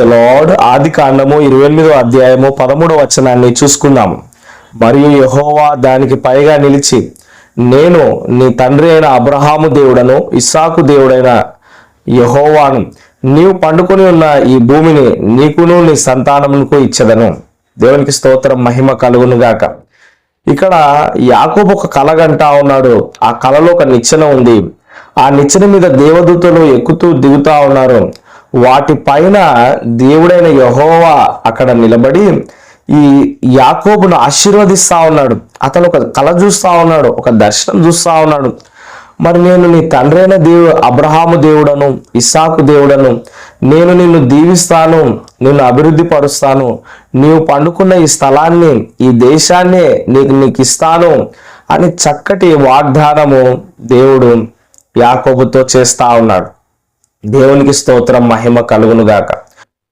Lord ఆది కాండము ఇరవై ఎనిమిదో అధ్యాయము పదమూడవ వచనాన్ని చూసుకుందాం. మరియు యహోవా దానికి పైగా నిలిచి నేను నీ తండ్రి అయిన అబ్రహాము దేవుడను ఇస్సాకు దేవుడైన యహోవాను నీవు పండుకొని ఉన్న ఈ భూమిని నీకును నీ సంతానమునకు ఇచ్చదను. దేవునికి స్తోత్రం మహిమ కలుగును గాక. ఇక్కడ యాకోబు ఒక కళ గంటా ఉన్నాడు. ఆ కలలో ఒక నిచ్చెన ఉంది. ఆ నిచ్చెన మీద దేవదూతలు ఎక్కుతూ దిగుతా ఉన్నారు. వాటి పైన దేవుడైన యహోవా అక్కడ నిలబడి ఈ యాకోబును ఆశీర్వదిస్తా ఉన్నాడు. అతను ఒక కళ చూస్తా ఉన్నాడు ఒక దర్శనం చూస్తా ఉన్నాడు. మరి నేను నీ తండ్రైన దేవుడు అబ్రహాము దేవుడను ఇస్సాకు దేవుడను నేను నిన్ను దీవిస్తాను నిన్ను అభివృద్ధి పరుస్తాను. నీవు పండుకున్న ఈ స్థలాన్ని ఈ దేశాన్ని నీకు నీకు ఇస్తాను అని చక్కటి వాగ్దానము దేవుడు యాకోబుతో చేస్తా ఉన్నాడు. దేవునికి స్తోత్రం మహిమ కలుగునుగాక.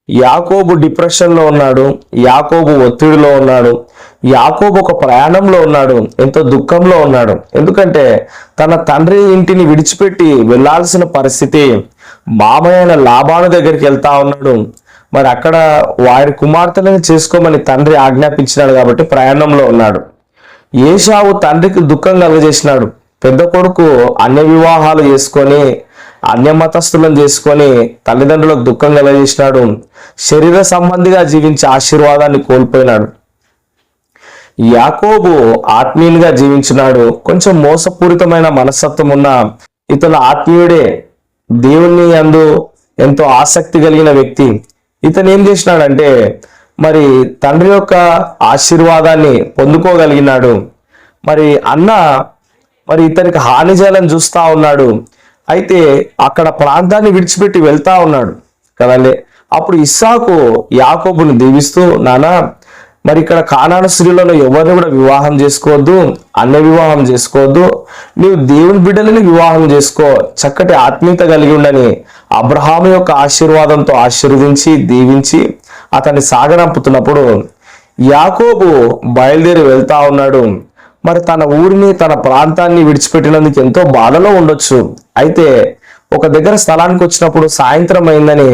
యాకోబు డిప్రెషన్లో ఉన్నాడు యాకోబు ఒత్తిడిలో ఉన్నాడు యాకోబు ఒక ప్రయాణంలో ఉన్నాడు ఎంతో దుఃఖంలో ఉన్నాడు. ఎందుకంటే తన తండ్రి ఇంటిని విడిచిపెట్టి వెళ్ళాల్సిన పరిస్థితి మామయ్యన లాభాను దగ్గరికి వెళ్తా ఉన్నాడు. మరి అక్కడ వారి కుమార్తెలను చేసుకోమని తండ్రి ఆజ్ఞాపించినాడు కాబట్టి ప్రయాణంలో ఉన్నాడు. ఏషావు తండ్రికి దుఃఖం కలుగజేసినాడు. పెద్ద కొడుకు అన్య వివాహాలు చేసుకొని అన్యమతస్థులను చేసుకొని తల్లిదండ్రులకు దుఃఖం కలగజేసినాడు శరీర సంబంధిగా జీవించే ఆశీర్వాదాన్ని కోల్పోయినాడు. యాకోబు ఆత్మీయునిగా జీవించినాడు. కొంచెం మోసపూరితమైన మనస్తత్వం ఉన్న ఇతను ఆత్మీయుడే. దేవుని అందు ఎంతో ఆసక్తి కలిగిన వ్యక్తి. ఇతను ఏం చేసినాడంటే మరి తండ్రి యొక్క ఆశీర్వాదాన్ని పొందుకోగలిగినాడు. మరి అన్న మరి ఇతనికి హాని చేయాలని చూస్తా ఉన్నాడు. అయితే అక్కడ ప్రాంతాన్ని విడిచిపెట్టి వెళ్తా ఉన్నాడు. కదండి అప్పుడు ఇస్సాకు యాకోబుని దీవిస్తూ నానా మరి ఇక్కడ కానాన స్త్రీలలో ఎవరిని కూడా వివాహం చేసుకోవద్దు అన్న వివాహం చేసుకోవద్దు. నీవు దేవుని బిడ్డలని వివాహం చేసుకో. చక్కటి ఆత్మీయత కలిగి ఉండని అబ్రహాము యొక్క ఆశీర్వాదంతో ఆశీర్వదించి దీవించి అతన్ని సాగనంపుతున్నప్పుడు యాకోబు బయలుదేరి వెళ్తా ఉన్నాడు. మరి తన ఊరిని తన ప్రాంతాన్ని విడిచిపెట్టినందుకు ఎంతో బాధలో ఉండొచ్చు. అయితే ఒక దగ్గర స్థలానికి వచ్చినప్పుడు సాయంత్రం అయిందని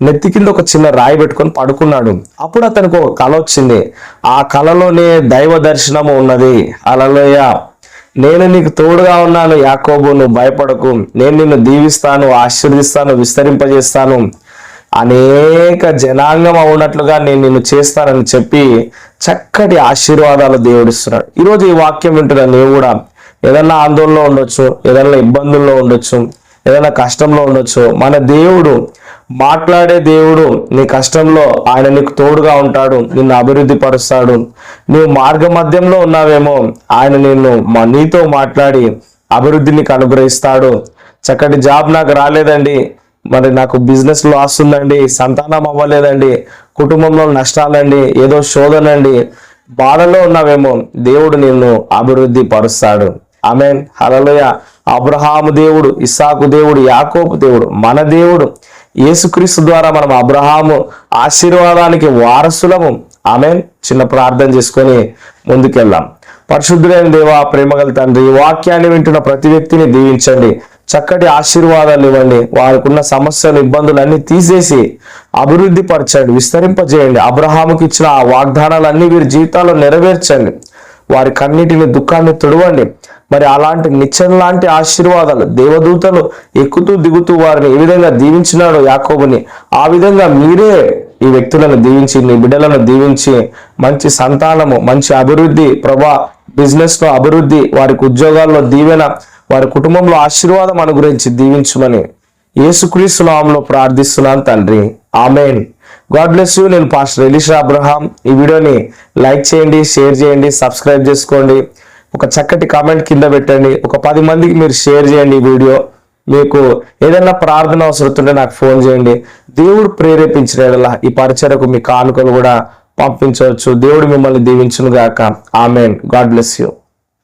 నెత్తి కింద ఒక చిన్న రాయి పెట్టుకొని పడుకున్నాడు. అప్పుడు అతనికి ఒక కళ వచ్చింది. ఆ కళలోనే దైవ దర్శనము ఉన్నది. అలలోయ నేను నీకు తోడుగా ఉన్నాను యాకోబు నువ్వు భయపడకు. నేను నిన్ను దీవిస్తాను ఆశీర్దిస్తాను విస్తరింపజేస్తాను. అనేక జనాంగం అవునట్లుగా నేను నిన్ను చేస్తానని చెప్పి చక్కటి ఆశీర్వాదాలు దేవుడిస్తున్నాడు ఈరోజు ఈ వాక్యం వింటున్న నేను కూడా ఏదన్నా ఆందోళనలో ఉండొచ్చు ఏదన్నా ఇబ్బందుల్లో ఉండొచ్చు ఏదైనా కష్టంలో ఉండొచ్చు మన దేవుడు మాట్లాడే దేవుడు నీ కష్టంలో ఆయన నీకు తోడుగా ఉంటాడు నిన్ను అభివృద్ధి పరుస్తాడు. నువ్వు మార్గ మధ్యంలో ఉన్నావేమో ఆయన నిన్ను మా నీతో మాట్లాడి అభివృద్ధి నీకు అనుగ్రహిస్తాడు. చక్కటి జాబ్ నాకు రాలేదండి. మరి నాకు బిజినెస్ లాస్ ఉందండి సంతానం అవ్వలేదండి కుటుంబంలో నష్టాలండి ఏదో శోధనండి. బాధలో ఉన్నావేమో దేవుడు నిన్ను అభివృద్ధి పరుస్తాడు. ఆమెన్. హలలోయ అబ్రహాము దేవుడు ఇస్సాకు దేవుడు యాకోబు దేవుడు మన దేవుడు యేసుక్రీస్తు ద్వారా మనం అబ్రహాము ఆశీర్వాదానికి వారసులము. ఆమెన్. చిన్న ప్రార్థన చేసుకొని ముందుకెళ్దాం. పరిశుద్ధులైన దేవా ప్రేమగల తండ్రి వాక్యాన్ని వింటున్న ప్రతి వ్యక్తిని దీవించండి. చక్కటి ఆశీర్వాదాలు ఇవ్వండి. వారికున్న సమస్యలు ఇబ్బందులన్నీ తీసేసి అభివృద్ధి పరచండి. విస్తరింపజేయండి. అబ్రహాముకి ఇచ్చిన ఆ వాగ్దానాలన్నీ వీరి జీవితాల్లో నెరవేర్చండి. వారి కన్నిటిని దుఃఖాన్ని తుడవండి. మరి అలాంటి నిచ్చెన లాంటి ఆశీర్వాదాలు దేవదూతలు ఎక్కుతూ దిగుతూ వారిని ఏ విధంగా దీవించినాడో యాకోబుని ఆ విధంగా మీరే ఈ వ్యక్తులను దీవించి నీ బిడ్డలను దీవించి మంచి సంతానము మంచి అభివృద్ధి ప్రభా బిజినెస్లో అభివృద్ధి వారికి ఉద్యోగాల్లో దీవెన వారి కుటుంబంలో ఆశీర్వాదం అనుగురించి దీవించమని యేసుక్రీస్తు నామంలో ప్రార్థిస్తున్నాను తండ్రి. ఆమెన్. God bless you. నేను పాస్టర్ ఎలిషా అబ్రహాం. ఈ వీడియోని లైక్ చేయండి షేర్ చేయండి సబ్స్క్రైబ్ చేసుకోండి. ఒక చక్కటి కామెంట్ కింద పెట్టండి. ఒక పది మందికి మీరు షేర్ చేయండి ఈ వీడియో. మీకు ఏదైనా ప్రార్థన అవసరం ఉంటే నాకు ఫోన్ చేయండి. దేవుడు ప్రేరేపించిన ఈ పరిచయకు మీ కానుకలు కూడా పంపించవచ్చు. దేవుడు మిమ్మల్ని దీవించును గాక ఆమెన్. God bless you.